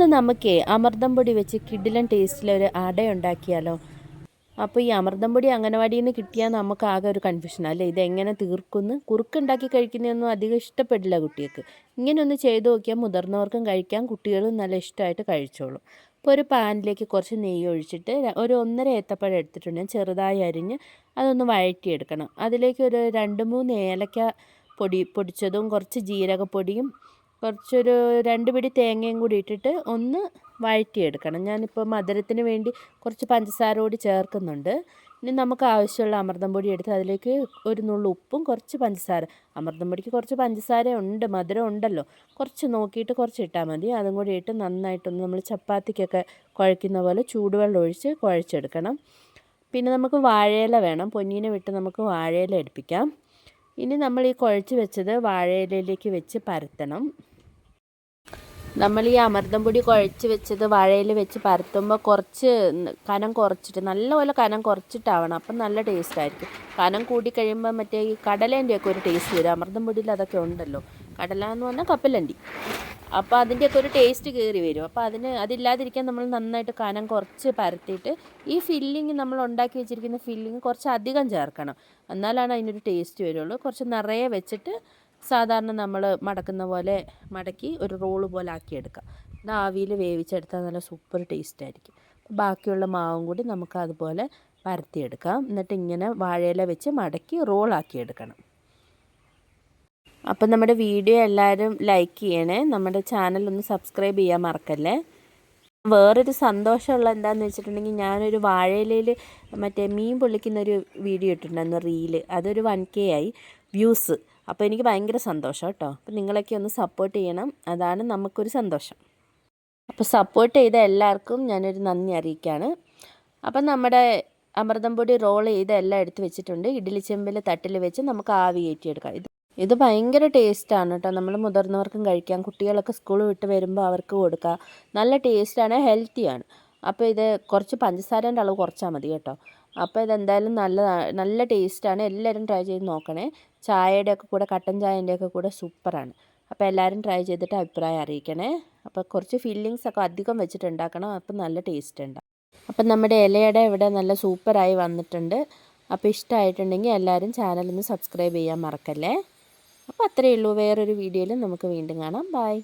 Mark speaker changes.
Speaker 1: ഇന്ന് നമുക്കേ അമൃതം പൊടി വെച്ച് കിഡിലൻ ടേസ്റ്റിലൊരു അട ഉണ്ടാക്കിയാലോ? അപ്പോൾ ഈ അമൃതം പൊടി അംഗനവാടിയിൽ നിന്ന് കിട്ടിയാൽ നമുക്ക് ആകെ ഒരു കൺഫ്യൂഷൻ അല്ലേ? ഇതെങ്ങനെ തീർക്കുന്നു? കുറുക്കുണ്ടാക്കി കഴിക്കുന്നതൊന്നും അധികം ഇഷ്ടപ്പെടില്ല കുട്ടികൾക്ക്. ഇങ്ങനെയൊന്ന് ചെയ്ത് നോക്കിയാൽ മുതിർന്നവർക്കും കഴിക്കാം കുട്ടികളും നല്ല ഇഷ്ടമായിട്ട് കഴിച്ചോളും. അപ്പോൾ ഒരു പാനിലേക്ക് കുറച്ച് നെയ്യ് ഒഴിച്ചിട്ട് ഒരു ഒന്നര ഏത്തപ്പഴം എടുത്തിട്ടുണ്ട് ചെറുതായി അരിഞ്ഞ് അതൊന്ന് വഴറ്റിയെടുക്കണം. അതിലേക്ക് ഒരു രണ്ട് മൂന്ന് ഏലക്ക പൊടി പൊടിച്ചതും കുറച്ച് ജീരകപ്പൊടിയും കുറച്ചൊരു രണ്ട് പിടി തേങ്ങയും കൂടി ഇട്ടിട്ട് ഒന്ന് വഴറ്റിയെടുക്കണം. ഞാനിപ്പോൾ മധുരത്തിന് വേണ്ടി കുറച്ച് പഞ്ചസാര കൂടി ചേർക്കുന്നുണ്ട്. ഇനി നമുക്ക് ആവശ്യമുള്ള അമൃതം പൊടി എടുത്ത് അതിലേക്ക് ഒരു നുള്ളു ഉപ്പും കുറച്ച് പഞ്ചസാര. അമൃതം പൊടിക്ക് കുറച്ച് പഞ്ചസാര ഉണ്ട് മധുരം ഉണ്ടല്ലോ. കുറച്ച് നോക്കിയിട്ട് കുറച്ച് ഇട്ടാൽ മതി. അതും കൂടി ഇട്ട് നന്നായിട്ടൊന്ന് നമ്മൾ ചപ്പാത്തിക്കൊക്കെ കുഴയ്ക്കുന്ന പോലെ ചൂടുവെള്ളം ഒഴിച്ച് കുഴച്ചെടുക്കണം. പിന്നെ നമുക്ക് വാഴയില വേണം. പൊന്നീനെ വിട്ട് നമുക്ക് വാഴയില എടുപ്പിക്കാം. ഇനി നമ്മൾ ഈ കുഴച്ച് വെച്ചത് വാഴയിലയിലേക്ക് വെച്ച് പരത്തണം. നമ്മൾ ഈ അമൃതം പൊടി കുഴച്ച് വെച്ചത് വാഴയിൽ വെച്ച് പരത്തുമ്പോൾ കുറച്ച് കനം കുറച്ചിട്ട് നല്ലപോലെ കനം കുറച്ചിട്ടാവണം. അപ്പം നല്ല ടേസ്റ്റ് ആയിരിക്കും. കനം കൂടി കഴിയുമ്പോൾ മറ്റേ ഈ കടലേന്റെയൊക്കെ ഒരു ടേസ്റ്റ് വരും. അമൃതം പൊടിയിൽ അതൊക്കെ ഉണ്ടല്ലോ. കടല എന്ന് പറഞ്ഞാൽ കപ്പലണ്ടി. അപ്പോൾ അതിന്റെയൊക്കെ ഒരു ടേസ്റ്റ് കയറി വരും. അപ്പോൾ അതിന് അതില്ലാതിരിക്കാൻ നമ്മൾ നന്നായിട്ട് കനം കുറച്ച് പരത്തിയിട്ട് ഈ ഫില്ലിങ് നമ്മൾ ഉണ്ടാക്കി വെച്ചിരിക്കുന്ന ഫില്ലിങ് കുറച്ച് അധികം ചേർക്കണം. എന്നാലാണ് അതിനൊരു ടേസ്റ്റ് വരുള്ളൂ. കുറച്ച് നിറയെ വെച്ചിട്ട് സാധാരണ നമ്മൾ മടക്കുന്ന പോലെ മടക്കി ഒരു റോൾ പോലെ ആക്കിയെടുക്കാം. ഇത് ആവിയിൽ വേവിച്ചെടുത്താൽ നല്ല സൂപ്പർ ടേസ്റ്റ് ആയിരിക്കും. ബാക്കിയുള്ള മാവും കൂടി നമുക്ക് അതുപോലെ പരത്തിയെടുക്കാം. എന്നിട്ട് ഇങ്ങനെ വാഴയില വെച്ച് മടക്കി റോളാക്കി എടുക്കണം അപ്പം നമ്മുടെ വീഡിയോ എല്ലാവരും ലൈക്ക് ചെയ്യണേ. നമ്മുടെ ചാനൽ ഒന്ന് സബ്സ്ക്രൈബ് ചെയ്യാൻ മറക്കല്ലേ? വേറൊരു സന്തോഷമുള്ള എന്താണെന്ന് വെച്ചിട്ടുണ്ടെങ്കിൽ ഞാനൊരു വാഴയിലയിൽ മറ്റേ മീൻ പൊള്ളിക്കുന്ന ഒരു വീഡിയോ ഇട്ടിട്ടുണ്ടായിരുന്നു റീൽ. അതൊരു വൺ കെ ആയി. വ്യൂസ്. അപ്പോൾ എനിക്ക് ഭയങ്കര സന്തോഷം കേട്ടോ. അപ്പോൾ നിങ്ങളൊക്കെ ഒന്ന് സപ്പോർട്ട് ചെയ്യണം. അതാണ് നമുക്കൊരു സന്തോഷം. അപ്പോൾ സപ്പോർട്ട് ചെയ്ത എല്ലാവർക്കും ഞാനൊരു നന്ദി അറിയിക്കുകയാണ് അപ്പം നമ്മുടെ അമൃതം പൊടി റോൾ ചെയ്ത് എല്ലാം എടുത്ത് വെച്ചിട്ടുണ്ട്. ഇഡ്ഡലി ചെമ്പിൽ തട്ടിൽ വെച്ച് നമുക്ക് ആവി കയറ്റിയെടുക്കാം. ഇത് ഇത് ഭയങ്കര ടേസ്റ്റാണ് കേട്ടോ. നമ്മൾ മുതിർന്നവർക്കും കഴിക്കാം. കുട്ടികളൊക്കെ സ്കൂൾ വിട്ട് വരുമ്പോൾ അവർക്ക് കൊടുക്കാം. നല്ല ടേസ്റ്റാണ് ഹെൽത്തിയാണ് അപ്പോൾ ഇത് കുറച്ച് പഞ്ചസാരേന്റെ അളവ് കുറച്ചാൽ മതി കേട്ടോ. അപ്പോൾ ഇതെന്തായാലും നല്ല നല്ല ടേസ്റ്റാണ്. എല്ലാവരും ട്രൈ ചെയ്ത് നോക്കണേ. ചായയുടെ ഒക്കെ കൂടെ കട്ടൻ ചായന്റെ ഒക്കെ കൂടെ സൂപ്പറാണ്. അപ്പോൾ എല്ലാവരും ട്രൈ ചെയ്തിട്ട് അഭിപ്രായം അറിയിക്കണേ. അപ്പോൾ കുറച്ച് ഫില്ലിങ്സ് ഒക്കെ അധികം വെച്ചിട്ടുണ്ടാക്കണം. അപ്പോൾ നല്ല ടേസ്റ്റ് ഉണ്ടാവും അപ്പം നമ്മുടെ ഇലയുടെ ഇവിടെ നല്ല സൂപ്പറായി വന്നിട്ടുണ്ട്. അപ്പോൾ ഇഷ്ടമായിട്ടുണ്ടെങ്കിൽ എല്ലാവരും ചാനൽ ഒന്ന് സബ്സ്ക്രൈബ് ചെയ്യാൻ മറക്കല്ലേ? അപ്പോൾ അത്രയേ ഉള്ളൂ. വേറൊരു വീഡിയോയിൽ നമുക്ക് വീണ്ടും കാണാം. ബൈ